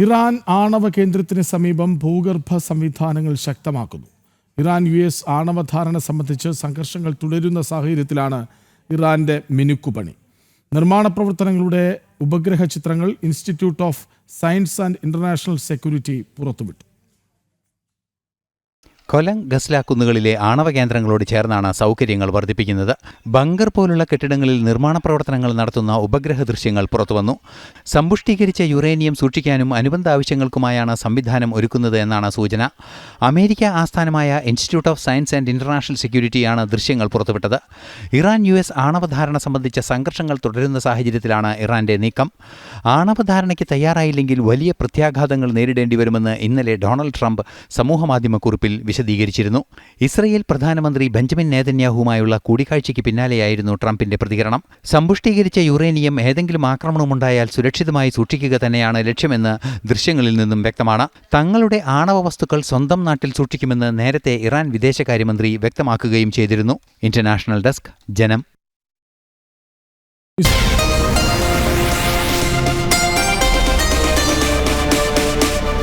Iran ആണവ കേന്ദ്രത്തിന് സമീപം ഭൂഗർഭ സംവിധാനങ്ങൾ ശക്തമാക്കുന്നു. ഇറാൻ യു എസ് ആണവധാരണ സംബന്ധിച്ച് സംഘർഷങ്ങൾ തുടരുന്ന സാഹചര്യത്തിലാണ് ഇറാന്റെ മിനുക്കുപണി നിർമ്മാണ പ്രവർത്തനങ്ങളുടെ ഉപഗ്രഹ ചിത്രങ്ങൾ institute of science and international security പുറത്തുവിട്ടു. കൊലം ഗസ്ല കുന്നുകളിലെ ആണവ കേന്ദ്രങ്ങളോട് ചേർന്നാണ് സൗകര്യങ്ങൾ വർദ്ധിപ്പിക്കുന്നത്. ബങ്കർ പോലുള്ള കെട്ടിടങ്ങളിൽ നിർമ്മാണ പ്രവർത്തനങ്ങൾ നടത്തുന്ന ഉപഗ്രഹ ദൃശ്യങ്ങൾ പുറത്തുവന്നു. സമ്പുഷ്ടീകരിച്ച യുറേനിയം സൂക്ഷിക്കാനും അനുബന്ധ ആവശ്യങ്ങൾക്കുമായാണ് സംവിധാനം ഒരുക്കുന്നത് എന്നാണ് സൂചന. അമേരിക്ക ആസ്ഥാനമായ institute of science and international സെക്യൂരിറ്റിയാണ് ദൃശ്യങ്ങൾ പുറത്തുവിട്ടത്. ഇറാൻ യു എസ് ആണവധാരണ സംബന്ധിച്ച സംഘർഷങ്ങൾ തുടരുന്ന സാഹചര്യത്തിലാണ് ഇറാന്റെ നീക്കം. ആണവധാരണയ്ക്ക് തയ്യാറായില്ലെങ്കിൽ വലിയ പ്രത്യാഘാതങ്ങൾ നേരിടേണ്ടി വരുമെന്ന് ഇന്നലെ ഡൊണാൾഡ് ട്രംപ് സമൂഹമാധ്യമക്കുറിപ്പിൽ വിശദീകരിച്ചിരുന്നു. ഇസ്രയേൽ പ്രധാനമന്ത്രി ബെഞ്ചമിൻ നേതന്യാഹുമായുള്ള കൂടിക്കാഴ്ചയ്ക്ക് പിന്നാലെയായിരുന്നു ട്രംപിന്റെ പ്രതികരണം. സമ്പുഷ്ടീകരിച്ച യുറേനിയം ഏതെങ്കിലും ആക്രമണമുണ്ടായാൽ സുരക്ഷിതമായി സൂക്ഷിക്കുക തന്നെയാണ് ലക്ഷ്യമെന്ന് ദൃശ്യങ്ങളിൽ നിന്നും വ്യക്തമാണ്. തങ്ങളുടെ ആണവ വസ്തുക്കൾ സ്വന്തം നാട്ടിൽ സൂക്ഷിക്കുമെന്ന് നേരത്തെ ഇറാൻ വിദേശകാര്യമന്ത്രി വ്യക്തമാക്കുകയും ചെയ്തിരുന്നു. ഇന്റർനാഷണൽ ഡെസ്ക് ജനം.